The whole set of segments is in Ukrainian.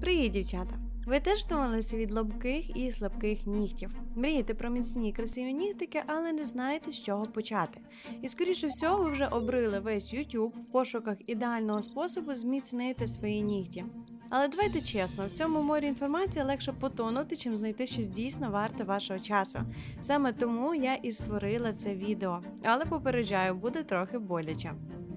Привіт, дівчата! Ви теж втомилися від лобких і слабких нігтів. Мрієте про міцні красиві нігтики, але не знаєте, з чого почати. І скоріше всього, ви вже обрили весь YouTube в пошуках ідеального способу зміцнити свої нігті. Але давайте чесно, в цьому морі інформації легше потонути, чим знайти щось дійсно варте вашого часу. Саме тому я і створила це відео. Але попереджаю, буде трохи боляче.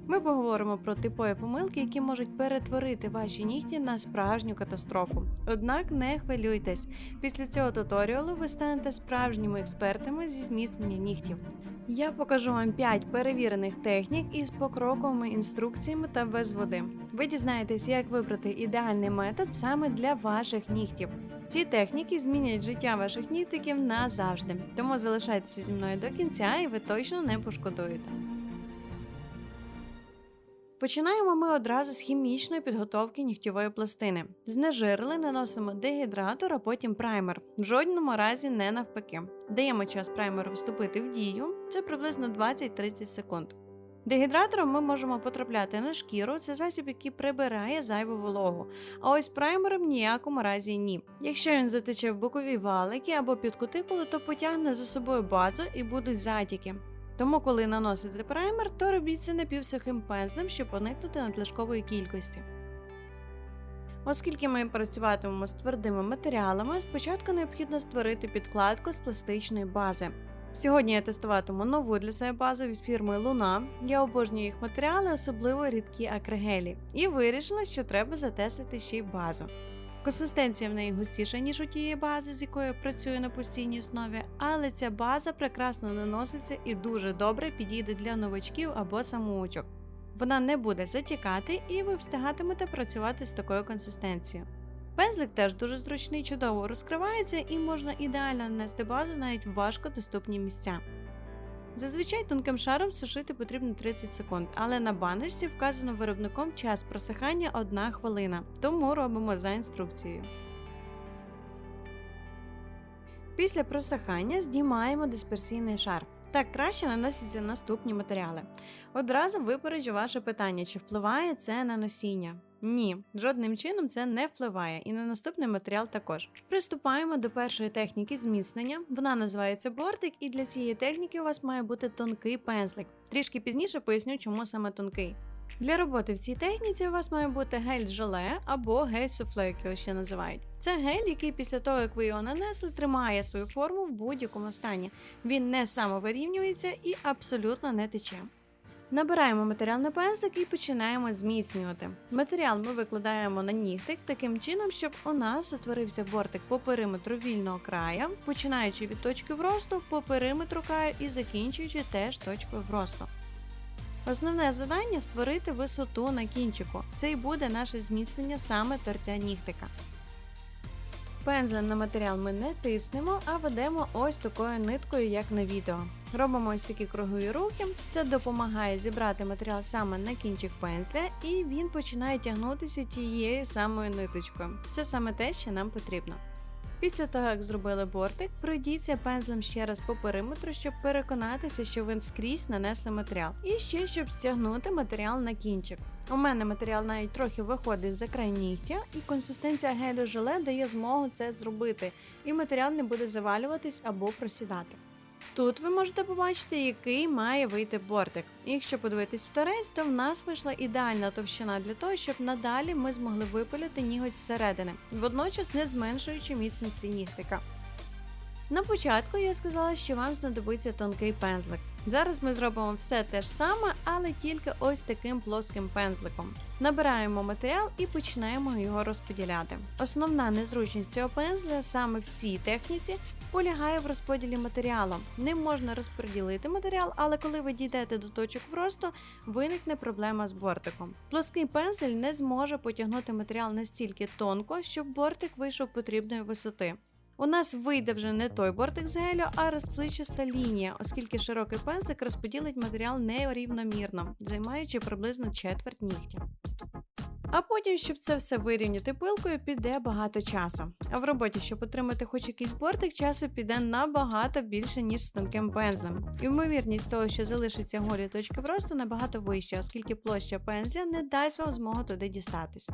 Ми поговоримо про типові помилки, які можуть перетворити ваші нігті на справжню катастрофу. Однак не хвилюйтесь, після цього туторіалу ви станете справжніми експертами зі зміцнення нігтів. Я покажу вам 5 перевірених технік із покроковими інструкціями та без води. Ви дізнаєтесь, як вибрати ідеальний метод саме для ваших нігтів. Ці техніки змінять життя ваших нігтиків назавжди. Тому залишайтеся зі мною до кінця, і ви точно не пошкодуєте. Починаємо ми одразу з хімічної підготовки нігтєвої пластини. Знежирили, наносимо дегідратор, а потім праймер. В жодному разі не навпаки. Даємо час праймеру вступити в дію, це приблизно 20-30 секунд. Дегідратором ми можемо потрапляти на шкіру, це засіб, який прибирає зайву вологу. А ось праймером ніякому разі ні. Якщо він затече в бокові валики або під кутикулу, то потягне за собою базу і будуть затіки. Тому, коли наносите праймер, то робіть це напівсухим пензлем, щоб уникнути надлишкової кількості. Оскільки ми працюватимемо з твердими матеріалами, спочатку необхідно створити підкладку з пластичної бази. Сьогодні я тестуватиму нову для себе базу від фірми Луна. Я обожнюю їх матеріали, особливо рідкі акригелі, і вирішила, що треба затестити ще й базу. Консистенція в неї густіша, ніж у тієї бази, з якою я працюю на постійній основі, але ця база прекрасно наноситься і дуже добре підійде для новачків або самоучок. Вона не буде затікати, і ви встигатимете працювати з такою консистенцією. Пензлик теж дуже зручний, чудово розкривається і можна ідеально нанести базу навіть в важко доступні місця. Зазвичай тонким шаром сушити потрібно 30 секунд, але на баночці вказано виробником час просихання 1 хвилина, тому робимо за інструкцією. Після просихання знімаємо дисперсійний шар. Так краще наносяться наступні матеріали. Одразу випереджу ваше питання, чи впливає це на носіння. Ні, жодним чином це не впливає, і на наступний матеріал також. Приступаємо до першої техніки зміцнення. Вона називається бортик, і для цієї техніки у вас має бути тонкий пензлик. Трішки пізніше поясню, чому саме тонкий. Для роботи в цій техніці у вас має бути гель желе або гель суфле, як його ще називають. Це гель, який після того, як ви його нанесли, тримає свою форму в будь-якому стані. Він не самовирівнюється і абсолютно не тече. Набираємо матеріал на пензлик і починаємо зміцнювати. Матеріал ми викладаємо на нігтик таким чином, щоб у нас утворився бортик по периметру вільного краю, починаючи від точки вросту по периметру краю і закінчуючи теж точкою вросту. Основне завдання створити висоту на кінчику. Це і буде наше зміцнення саме торця нігтика. Пензлем на матеріал ми не тиснемо, а ведемо ось такою ниткою, як на відео. Робимо ось такі кругові рухи. Це допомагає зібрати матеріал саме на кінчик пензля, і він починає тягнутися тією самою ниточкою. Це саме те, що нам потрібно. Після того, як зробили бортик, пройдіться пензлем ще раз по периметру, щоб переконатися, що ви скрізь нанесли матеріал. І ще щоб стягнути матеріал на кінчик. У мене матеріал навіть трохи виходить за край нігтя, і консистенція гелю желе дає змогу це зробити, і матеріал не буде завалюватись або просідати. Тут ви можете побачити, який має вийти бортик. Якщо подивитись в торець, то в нас вийшла ідеальна товщина для того, щоб надалі ми змогли випиляти ніготь зсередини, водночас не зменшуючи міцності нігтика. На початку я сказала, що вам знадобиться тонкий пензлик. Зараз ми зробимо все те ж саме, але тільки ось таким плоским пензликом. Набираємо матеріал і починаємо його розподіляти. Основна незручність цього пензля саме в цій техніці полягає в розподілі матеріалу. Ним можна розподілити матеріал, але коли ви дійдете до точок вросту, виникне проблема з бортиком. Плоский пензель не зможе потягнути матеріал настільки тонко, щоб бортик вийшов потрібної висоти. У нас вийде вже не той бортик з гелю, а розпличиста лінія, оскільки широкий пензлик розподілить матеріал нерівномірно, займаючи приблизно четверть нігтя. А потім, щоб це все вирівняти пилкою, піде багато часу. А в роботі, щоб отримати хоч якийсь бортик, часу піде набагато більше, ніж з тонким пензлем. І ймовірність того, що залишиться голі точки вросту, набагато вища, оскільки площа пензля не дасть вам змогу туди дістатись.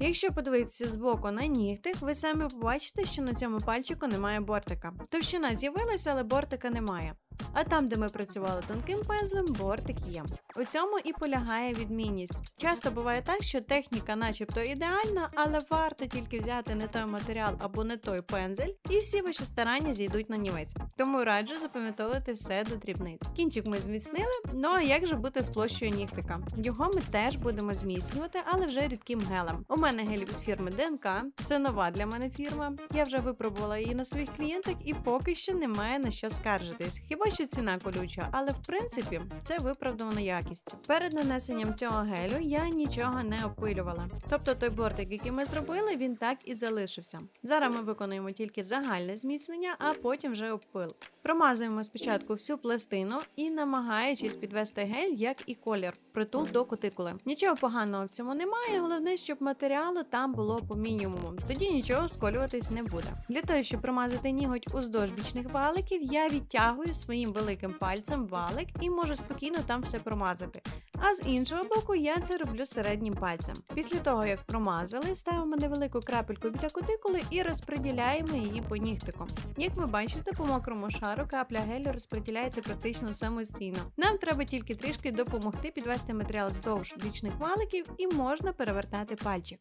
Якщо подивитися збоку на нігтик, ви самі побачите, що на цьому пальчику немає бортика. Товщина з'явилася, але бортика немає. А там, де ми працювали тонким пензлем, бортик є. У цьому і полягає відмінність. Часто буває так, що техніка, начебто, ідеальна, але варто тільки взяти не той матеріал або не той пензель, і всі ваші старання зійдуть на нівець. Тому раджу запам'ятовувати все до дрібниць. Кінчик ми зміцнили. Ну а як же бути з площею нігтика? Його ми теж будемо зміцнювати, але вже рідким гелем. У мене гель від фірми ДНК. Це нова для мене фірма. Я вже випробувала її на своїх клієнтах і поки що немає на що скаржитись. Хіба що ціна колюча, але в принципі це виправдана якість. Перед нанесенням цього гелю я нічого не опилювала. Тобто той бортик, який ми зробили, він так і залишився. Зараз ми виконуємо тільки загальне зміцнення, а потім вже опил. Промазуємо спочатку всю пластину і намагаючись підвести гель, як і колір, впритул до кутикули. Нічого поганого в цьому немає, головне, щоб матеріалу там було по мінімуму. Тоді нічого сколюватись не буде. Для того, щоб промазати ніготь уздовж бічних валиків, я відтягую своїм великим пальцем валик і можу спокійно там все промазати. А з іншого боку, я це роблю середнім пальцем. Після того, як промазали, ставимо невелику крапельку біля кутикули і розподіляємо її по нігтику. Як ви бачите, по мокрому шару капля гелю розподіляється практично самостійно. Нам треба тільки трішки допомогти підвести матеріал вздовж бічних валиків і можна перевертати пальчик.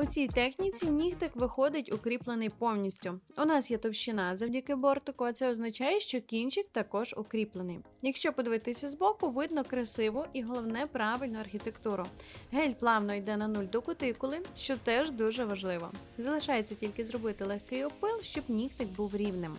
У цій техніці нігтик виходить укріплений повністю. У нас є товщина завдяки бортику, а це означає, що кінчик також укріплений. Якщо подивитися збоку, видно красиву і головне правильну архітектуру. Гель плавно йде на нуль до кутикули, що теж дуже важливо. Залишається тільки зробити легкий опил, щоб нігтик був рівним.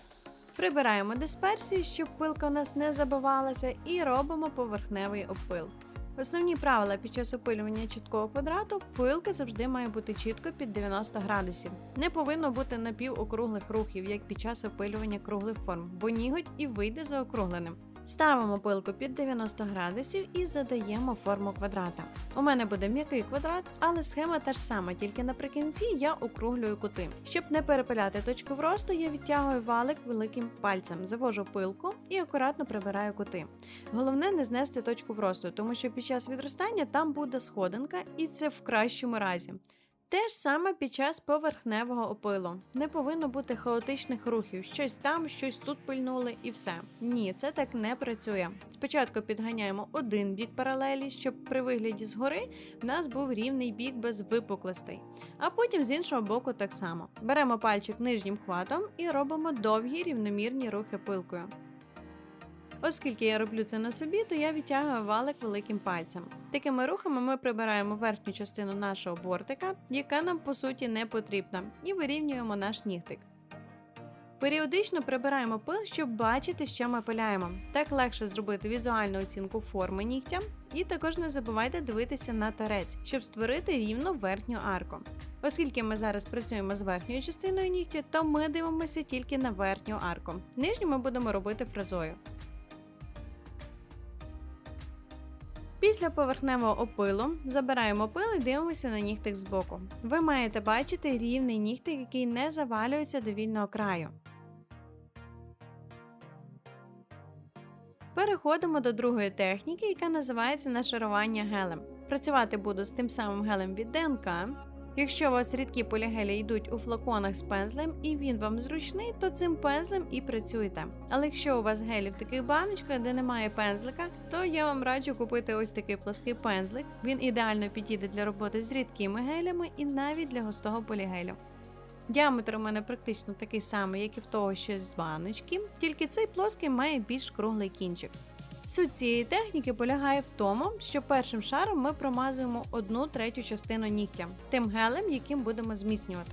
Прибираємо дисперсію, щоб пилка у нас не забивалася, і робимо поверхневий опил. Основні правила під час опилювання чіткого квадрату пилка завжди має бути чітко під 90 градусів. Не повинно бути напівокруглих рухів, як під час опилювання круглих форм, бо ніготь і вийде заокругленим. Ставимо пилку під 90 градусів і задаємо форму квадрата. У мене буде м'який квадрат, але схема та ж сама, тільки наприкінці я округлюю кути. Щоб не перепиляти точку вросту, я відтягую валик великим пальцем, завожу пилку і акуратно прибираю кути. Головне не знести точку вросту, тому що під час відростання там буде сходинка, і це в кращому разі. Те ж саме під час поверхневого опилу. Не повинно бути хаотичних рухів, щось там, щось тут пильнули і все. Ні, це так не працює. Спочатку підганяємо один бік паралелі, щоб при вигляді згори в нас був рівний бік без випуклостей. А потім з іншого боку так само. Беремо пальчик нижнім хватом і робимо довгі рівномірні рухи пилкою. Оскільки я роблю це на собі, то я відтягую валик великим пальцем. Такими рухами ми прибираємо верхню частину нашого бортика, яка нам по суті не потрібна, і вирівнюємо наш нігтик. Періодично прибираємо пил, щоб бачити, що ми пиляємо. Так легше зробити візуальну оцінку форми нігтя. І також не забувайте дивитися на торець, щоб створити рівну верхню арку. Оскільки ми зараз працюємо з верхньою частиною нігтя, то ми дивимося тільки на верхню арку. Нижню ми будемо робити фразою. Після поверхневого опилу забираємо пил і дивимося на нігтик збоку. Ви маєте бачити рівний нігтик, який не завалюється до вільного краю. Переходимо до другої техніки, яка називається нашарування гелем. Працювати буду з тим самим гелем від ДНК. Якщо у вас рідкі полігелі йдуть у флаконах з пензлем і він вам зручний, то цим пензлем і працюйте. Але якщо у вас гелі в таких баночках, де немає пензлика, то я вам раджу купити ось такий плоский пензлик. Він ідеально підійде для роботи з рідкими гелями і навіть для густого полігелю. Діаметр у мене практично такий самий, як і в того, що з баночки, тільки цей плоский має більш круглий кінчик. Суть цієї техніки полягає в тому, що першим шаром ми промазуємо одну третю частину нігтя тим гелем, яким будемо зміцнювати.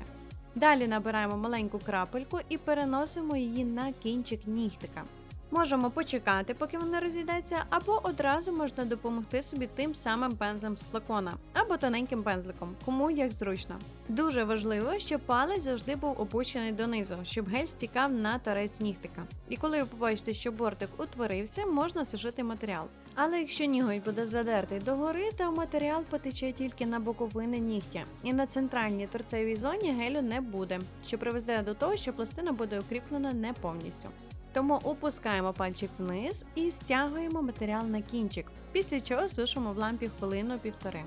Далі набираємо маленьку крапельку і переносимо її на кінчик нігтика. Можемо почекати, поки вона розійдеться, або одразу можна допомогти собі тим самим пензлем з флакона, або тоненьким пензликом, кому як зручно. Дуже важливо, щоб палець завжди був опущений донизу, щоб гель стікав на торець нігтика. І коли ви побачите, що бортик утворився, можна сушити матеріал. Але якщо ніготь буде задертий догори, то матеріал потече тільки на боковини нігтя, і на центральній торцевій зоні гелю не буде, що привезе до того, що пластина буде укріплена не повністю. Тому опускаємо пальчик вниз і стягуємо матеріал на кінчик, після чого сушимо в лампі хвилину-півтори.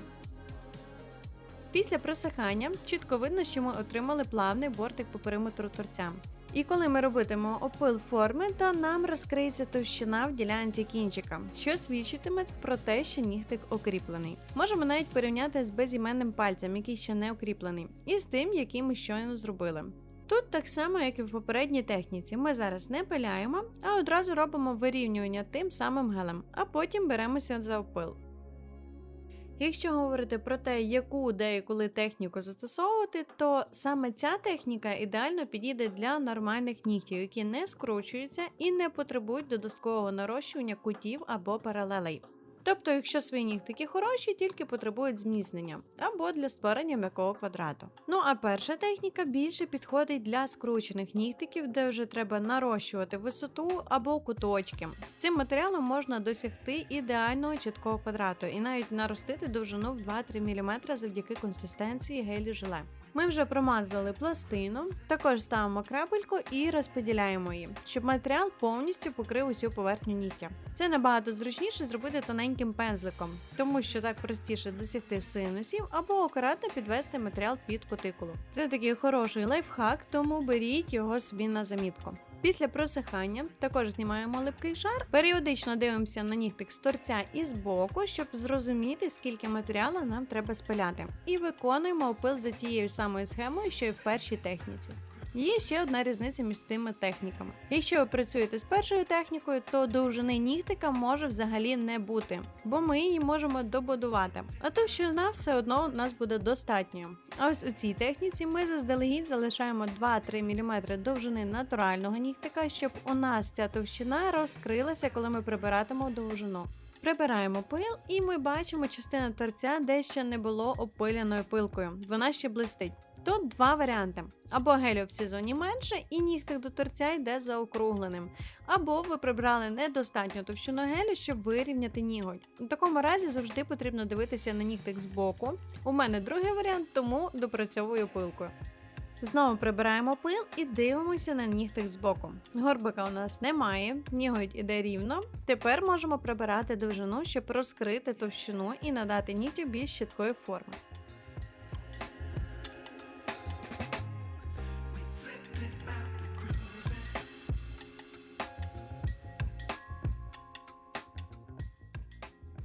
Після просихання чітко видно, що ми отримали плавний бортик по периметру торця. І коли ми робитимемо опил форми, то нам розкриється товщина в ділянці кінчика, що свідчитиме про те, що нігтик окріплений. Можемо навіть порівняти з безіменним пальцем, який ще не окріплений, і з тим, який ми щойно зробили. Тут так само, як і в попередній техніці, ми зараз не пиляємо, а одразу робимо вирівнювання тим самим гелем, а потім беремося за опил. Якщо говорити про те, яку де і коли техніку застосовувати, то саме ця техніка ідеально підійде для нормальних нігтів, які не скручуються і не потребують додаткового нарощування кутів або паралелей. Тобто, якщо свої нігтики хороші, тільки потребують зміцнення або для створення м'якого квадрату. Ну а перша техніка більше підходить для скручених нігтиків, де вже треба нарощувати висоту або куточки. З цим матеріалом можна досягти ідеального чіткого квадрату і навіть наростити довжину в 2-3 мм завдяки консистенції гелі желе. Ми вже промазали пластину, також ставимо крапельку і розподіляємо її, щоб матеріал повністю покрив усю поверхню нігтя. Це набагато зручніше зробити тоненьким пензликом, тому що так простіше досягти синусів або акуратно підвести матеріал під кутикулу. Це такий хороший лайфхак, тому беріть його собі на замітку. Після просихання також знімаємо липкий шар, періодично дивимося на нігтик з торця і з боку, щоб зрозуміти, скільки матеріалу нам треба спиляти. І виконуємо опил за тією самою схемою, що і в першій техніці. Є ще одна різниця між цими техніками. Якщо ви працюєте з першою технікою, то довжини нігтика може взагалі не бути, бо ми її можемо добудувати. А товщина все одно у нас буде достатньою. А ось у цій техніці ми заздалегідь залишаємо 2-3 мм довжини натурального нігтика, щоб у нас ця товщина розкрилася, коли ми прибиратимемо довжину. Прибираємо пил, і ми бачимо частину торця, де ще не було опиленою пилкою. Вона ще блистить. Тут два варіанти: або гелю в цій зоні менше, і нігтик до торця йде заокругленим, або ви прибрали недостатньо товщину гелю, щоб вирівняти ніготь. У такому разі завжди потрібно дивитися на нігтик збоку. У мене другий варіант, тому допрацьовую пилкою. Знову прибираємо пил і дивимося на нігтик збоку. Горбика у нас немає, ніготь іде рівно. Тепер можемо прибирати довжину, щоб розкрити товщину і надати нігтю більш чіткої форми.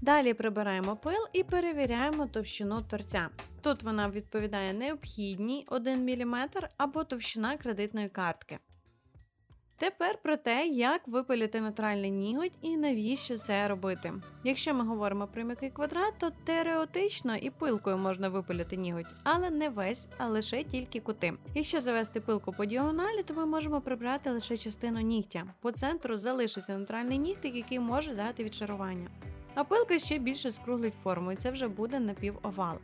Далі прибираємо пил і перевіряємо товщину торця. Тут вона відповідає необхідній 1 мм або товщина кредитної картки. Тепер про те, як випилити натуральний ніготь і навіщо це робити. Якщо ми говоримо про м'який квадрат, то теоретично і пилкою можна випилити ніготь, але не весь, а лише тільки кути. Якщо завести пилку по діагоналі, то ми можемо прибрати лише частину нігтя. По центру залишиться натуральний нігтик, який може дати відшарування. А пилка ще більше скруглить форму, і це вже буде напівовал.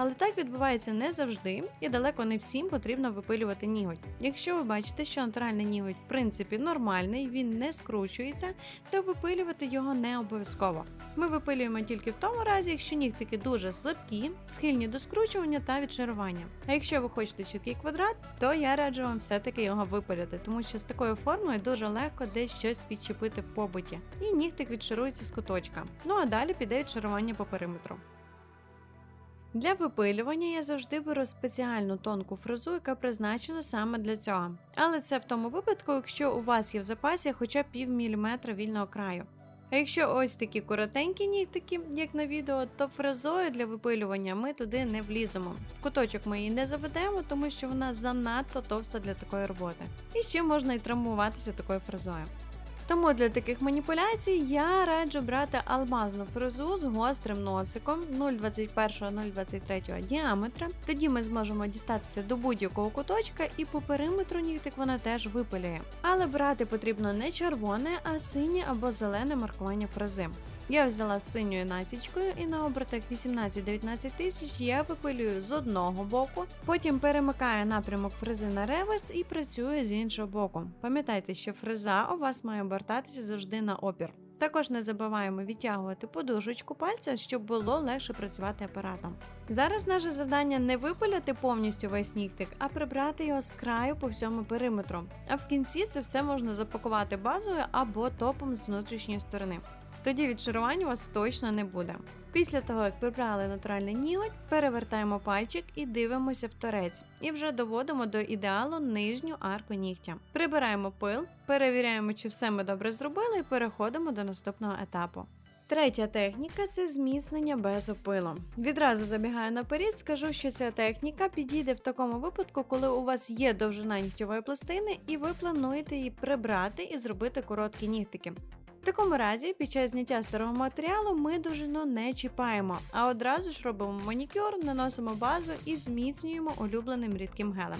Але так відбувається не завжди, і далеко не всім потрібно випилювати ніготь. Якщо ви бачите, що натуральний ніготь в принципі нормальний, він не скручується, то випилювати його не обов'язково. Ми випилюємо тільки в тому разі, якщо нігтики дуже слабкі, схильні до скручування та відшарування. А якщо ви хочете чіткий квадрат, то я раджу вам все-таки його випиляти, тому що з такою формою дуже легко десь щось підчепити в побуті, і нігтик відшарується з куточка. Ну а далі піде відшарування по периметру. Для випилювання я завжди беру спеціальну тонку фрезу, яка призначена саме для цього. Але це в тому випадку, якщо у вас є в запасі хоча пів міліметра вільного краю. А якщо ось такі коротенькі нігтики, як на відео, то фрезою для випилювання ми туди не вліземо. В куточок ми її не заведемо, тому що вона занадто товста для такої роботи. І ще можна і травмуватися такою фрезою. Тому для таких маніпуляцій я раджу брати алмазну фрезу з гострим носиком 0,21-0,23 діаметра. Тоді ми зможемо дістатися до будь-якого куточка і по периметру нігтик вона теж випилює. Але брати потрібно не червоне, а синє або зелене маркування фрези. Я взяла синьою насічкою і на обертах 18-19 тисяч я випилюю з одного боку, потім перемикаю напрямок фрези на реверс і працюю з іншого боку. Пам'ятайте, що фреза у вас має обертатися завжди на опір. Також не забуваємо відтягувати подушечку пальця, щоб було легше працювати апаратом. Зараз наше завдання не випиляти повністю весь нігтик, а прибрати його з краю по всьому периметру. А в кінці це все можна запакувати базою або топом з внутрішньої сторони. Тоді відшарування у вас точно не буде. Після того, як прибрали натуральний ніготь, перевертаємо пальчик і дивимося в торець. І вже доводимо до ідеалу нижню арку нігтя. Прибираємо пил, перевіряємо, чи все ми добре зробили, і переходимо до наступного етапу. Третя техніка це зміцнення без опилу. Відразу забігаю наперед, скажу, що ця техніка підійде в такому випадку, коли у вас є довжина нігтєвої пластини, і ви плануєте її прибрати і зробити короткі нігтики. В такому разі, під час зняття старого матеріалу ми довжину не чіпаємо, а одразу ж робимо манікюр, наносимо базу і зміцнюємо улюбленим рідким гелем.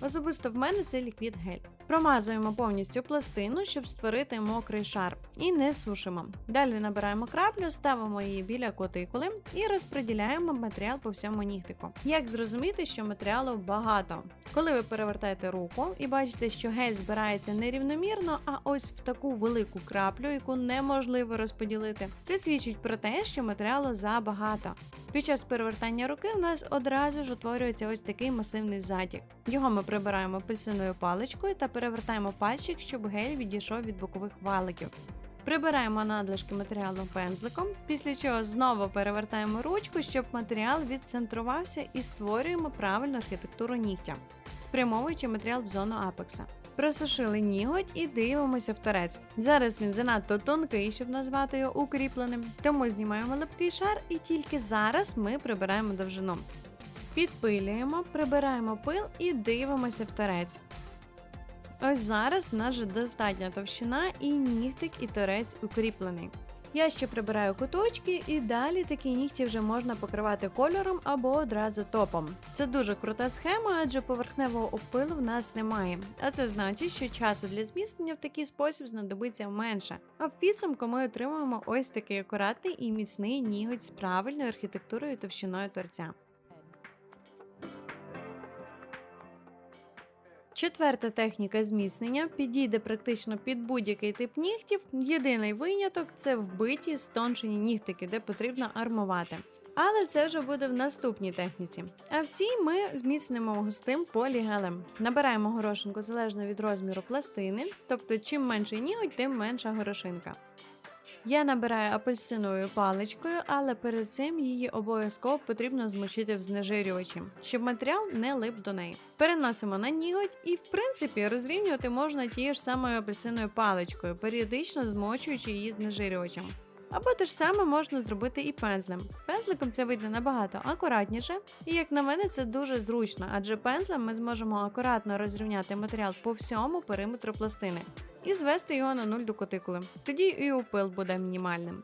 Особисто в мене це ліквід гель. Промазуємо повністю пластину, щоб створити мокрий шар, і не сушимо. Далі набираємо краплю, ставимо її біля котикули і розподіляємо матеріал по всьому нігтику. Як зрозуміти, що матеріалу багато? Коли ви перевертаєте руку і бачите, що гель збирається нерівномірно, а ось в таку велику краплю, яку неможливо розподілити, це свідчить про те, що матеріалу забагато. Під час перевертання руки у нас одразу ж утворюється ось такий масивний затік. Його ми прибираємо апельсиновою паличкою та перевертаємо пальчик, щоб гель відійшов від бокових валиків. Прибираємо надлишки матеріалу пензликом, після чого знову перевертаємо ручку, щоб матеріал відцентрувався і створюємо правильну архітектуру нігтя, спрямовуючи матеріал в зону апекса. Просушили ніготь і дивимося в торець. Зараз він занадто тонкий, щоб назвати його укріпленим, тому знімаємо липкий шар і тільки зараз ми прибираємо довжину. Підпилюємо, прибираємо пил і дивимося в торець. Ось зараз в нас вже достатня товщина і нігтик і торець укріплений. Я ще прибираю куточки і далі такі нігті вже можна покривати кольором або одразу топом. Це дуже крута схема, адже поверхневого опилу в нас немає. А це значить, що часу для зміцнення в такий спосіб знадобиться менше. А в підсумку ми отримуємо ось такий акуратний і міцний ніготь з правильною архітектурою і товщиною торця. Четверта техніка зміцнення підійде практично під будь-який тип нігтів. Єдиний виняток це вбиті стончені нігтики, де потрібно армувати. Але це вже буде в наступній техніці. А в цій ми зміцнимо густим полігелем. Набираємо горошинку залежно від розміру пластини, тобто чим менший ніготь, тим менша горошинка. Я набираю апельсиновою паличкою, але перед цим її обов'язково потрібно змочити в знежирювачі, щоб матеріал не лип до неї. Переносимо на ніготь і, в принципі, розрівнювати можна тією ж самою апельсиновою паличкою, періодично змочуючи її знежирювачем. Або те ж саме можна зробити і пензлем. Пензликом це вийде набагато акуратніше, і як на мене, це дуже зручно, адже пензлем ми зможемо акуратно розрівняти матеріал по всьому периметру пластини і звести його на нуль до кутикули. Тоді і упил буде мінімальним.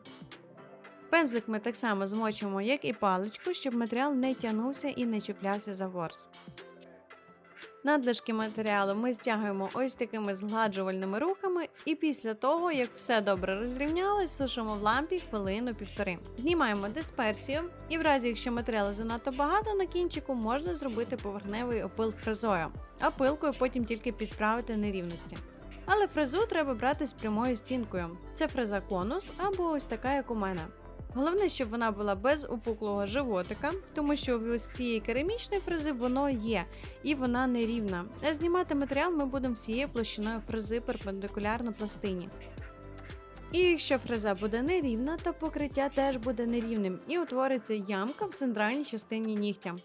Пензлик ми так само змочимо, як і паличку, щоб матеріал не тягнувся і не чіплявся за ворс. Надлишки матеріалу ми стягуємо ось такими згладжувальними рухами, і після того, як все добре розрівнялось, сушимо в лампі хвилину півтори. Знімаємо дисперсію, і в разі, якщо матеріалу занадто багато на кінчику, можна зробити поверхневий опил фрезою, а пилкою потім тільки підправити нерівності. Але фрезу треба брати з прямою стінкою. Це фреза конус або ось така, як у мене. Головне, щоб вона була без опуклого животика, тому що в ось цієї керамічної фрези воно є, і вона нерівна. А знімати матеріал ми будемо всією площиною фрези перпендикулярно пластині. І якщо фреза буде нерівна, то покриття теж буде нерівним і утвориться ямка в центральній частині нігтя.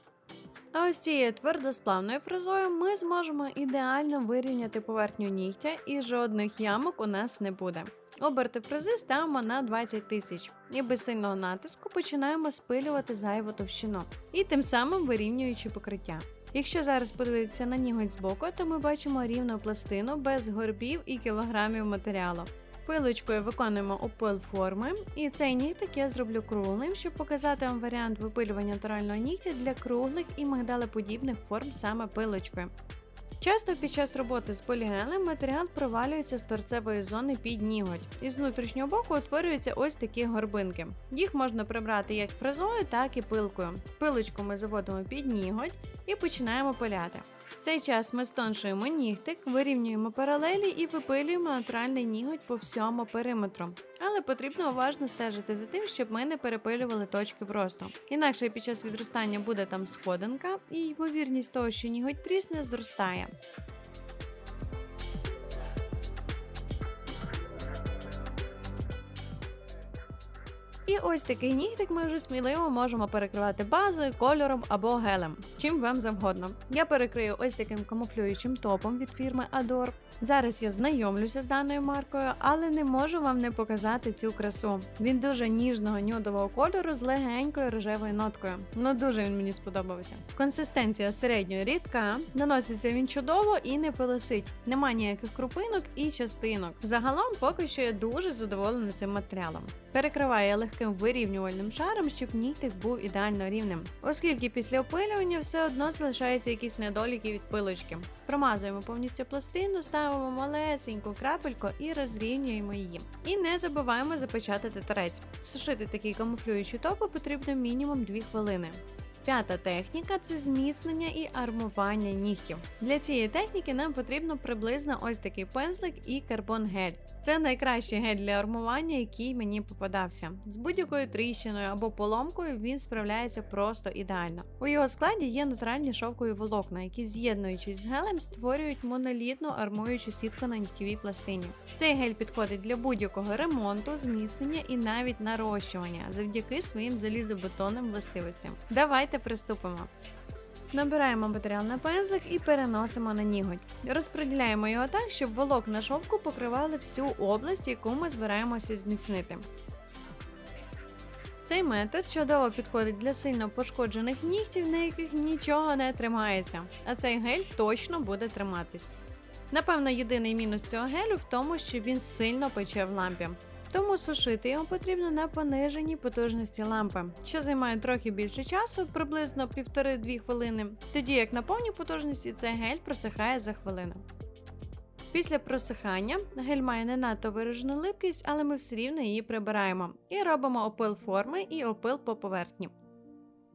А ось цією твердосплавною фрезою ми зможемо ідеально вирівняти поверхню нігтя і жодних ямок у нас не буде. Оберти фрези ставимо на 20 тисяч і без сильного натиску починаємо спилювати зайву товщину і тим самим вирівнюючи покриття. Якщо зараз подивитися на ніготь збоку, то ми бачимо рівну пластину без горбів і кілограмів матеріалу. Пилочкою виконуємо опил форми, і цей нігтик я зроблю круглим, щоб показати вам варіант випилювання натурального нігтя для круглих і мигдалеподібних форм саме пилочкою. Часто під час роботи з полігелем матеріал провалюється з торцевої зони під ніготь, і з внутрішнього боку утворюються ось такі горбинки. Їх можна прибрати як фрезою, так і пилкою. Пилочку ми заводимо під ніготь і починаємо пиляти. В цей час ми стоншуємо нігтик, вирівнюємо паралелі і випилюємо натуральний ніготь по всьому периметру. Але потрібно уважно стежити за тим, щоб ми не перепилювали точки вросту. Інакше під час відростання буде там сходинка, і ймовірність того, що ніготь трісне, зростає. Ось такий нігтик ми вже сміливо можемо перекривати базою, кольором або гелем, чим вам завгодно. Я перекрию ось таким камуфлюючим топом від фірми Adore. Зараз я знайомлюся з даною маркою, але не можу вам не показати цю красу. Він дуже ніжного нюдового кольору з легенькою рожевою ноткою. Ну дуже він мені сподобався. Консистенція середньої рідка, наноситься він чудово і не пилосить. Нема ніяких крупинок і частинок. Загалом, поки що я дуже задоволена цим матеріалом. Перекриває легким вирівнювальним шаром, щоб нігтик був ідеально рівним, оскільки після опилювання все одно залишаються якісь недоліки від пилочки. Промазуємо повністю пластину, ставимо малесеньку крапельку і розрівнюємо її. І не забуваємо запечатати торець. Сушити такий камуфлюючі топи потрібно мінімум 2 хвилини. П'ята техніка це зміцнення і армування нігтів. Для цієї техніки нам потрібно приблизно ось такий пензлик і карбон-гель. Це найкращий гель для армування, який мені попадався. З будь-якою тріщиною або поломкою він справляється просто ідеально. У його складі є натуральні шовкові волокна, які, з'єднуючись з гелем, створюють монолітну армуючу сітку на нігтєвій пластині. Цей гель підходить для будь-якого ремонту, зміцнення і навіть нарощування завдяки своїм залізобетонним властивостям. Давайте приступимо. Набираємо матеріал на пензлик і переносимо на ніготь. Розподіляємо його так, щоб волокна шовку покривали всю область, яку ми збираємося зміцнити. Цей метод чудово підходить для сильно пошкоджених нігтів, на яких нічого не тримається, а цей гель точно буде триматись. Напевно, єдиний мінус цього гелю в тому, що він сильно пече в лампі. Тому сушити його потрібно на пониженій потужності лампи, що займає трохи більше часу, приблизно 1,5-2 хвилини, тоді як на повній потужності цей гель просихає за хвилину. Після просихання гель має не надто виражену липкість, але ми все рівно її прибираємо і робимо опил форми і опил по поверхні.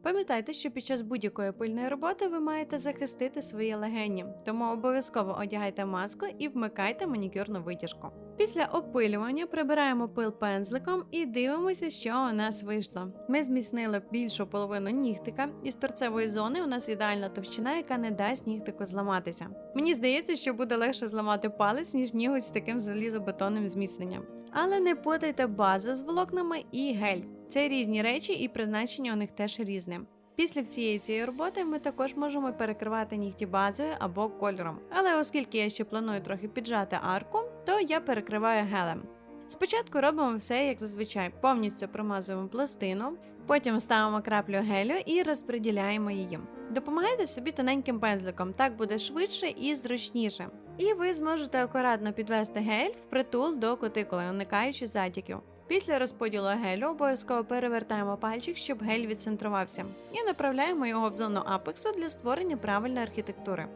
Пам'ятайте, що під час будь-якої пильної роботи ви маєте захистити свої легені, тому обов'язково одягайте маску і вмикайте манікюрну витяжку. Після опилювання прибираємо пил пензликом і дивимося, що у нас вийшло. Ми зміцнили більшу половину нігтика, і з торцевої зони у нас ідеальна товщина, яка не дасть нігтику зламатися. Мені здається, що буде легше зламати палець, ніж ніготь з таким залізобетонним зміцненням. Але не путайте базу з волокнами і гель. Це різні речі, і призначення у них теж різне. Після всієї цієї роботи ми також можемо перекривати нігті базою або кольором. Але оскільки я ще планую трохи піджати арку, то я перекриваю гелем. Спочатку робимо все як зазвичай: повністю промазуємо пластину, потім ставимо краплю гелю і розподіляємо її. Допомагайте собі тоненьким пензликом, так буде швидше і зручніше. І ви зможете акуратно підвести гель впритул до кутикули, уникаючи затіків. Після розподілу гелю обов'язково перевертаємо пальчик, щоб гель відцентрувався, і направляємо його в зону апексу для створення правильної архітектури.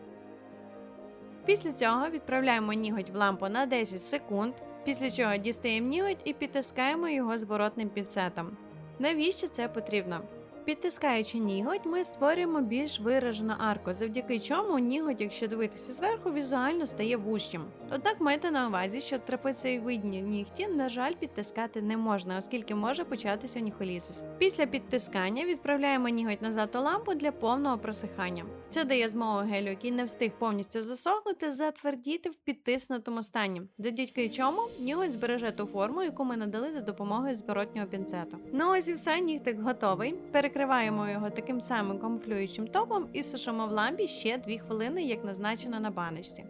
Після цього відправляємо ніготь в лампу на 10 секунд, після чого дістаємо ніготь і підтискаємо його зворотним пінцетом. Навіщо це потрібно? Підтискаючи ніготь, ми створюємо більш виражену арку, завдяки чому ніготь, якщо дивитися зверху, візуально стає вущим. Однак майте на увазі, що трапецеївидні нігті, на жаль, підтискати не можна, оскільки може початися ніхолізис. Після підтискання відправляємо ніготь назад у лампу для повного просихання. Це дає змогу гелю, який не встиг повністю засохнути, затвердіти в підтиснутому стані, завдяки чому ніготь збереже ту форму, яку ми надали за допомогою зворотнього пінцету. Ну ось і все, нігтик готовий. Перекриваємо його таким самим камуфлюючим топом і сушимо в лампі ще 2 хвилини, як назначено на баночці.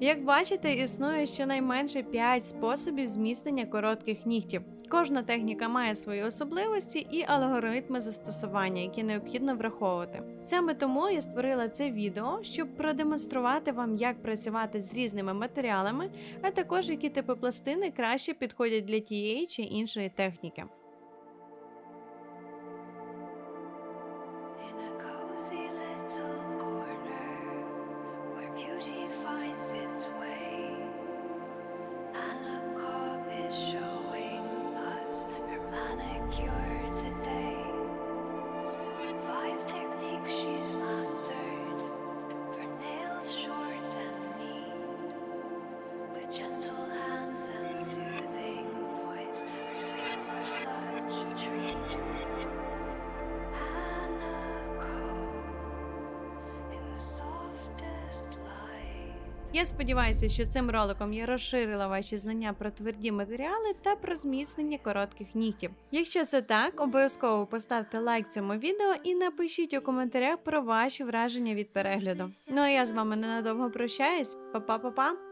Як бачите, існує щонайменше 5 способів зміцнення коротких нігтів. Кожна техніка має свої особливості і алгоритми застосування, які необхідно враховувати. Саме тому я створила це відео, щоб продемонструвати вам, як працювати з різними матеріалами, а також які типи пластини краще підходять для тієї чи іншої техніки. Cure. Я сподіваюся, що цим роликом я розширила ваші знання про тверді матеріали та про зміцнення коротких нігтів. Якщо це так, обов'язково поставте лайк цьому відео і напишіть у коментарях про ваші враження від перегляду. Ну а я з вами ненадовго прощаюсь. Па-па-па-па!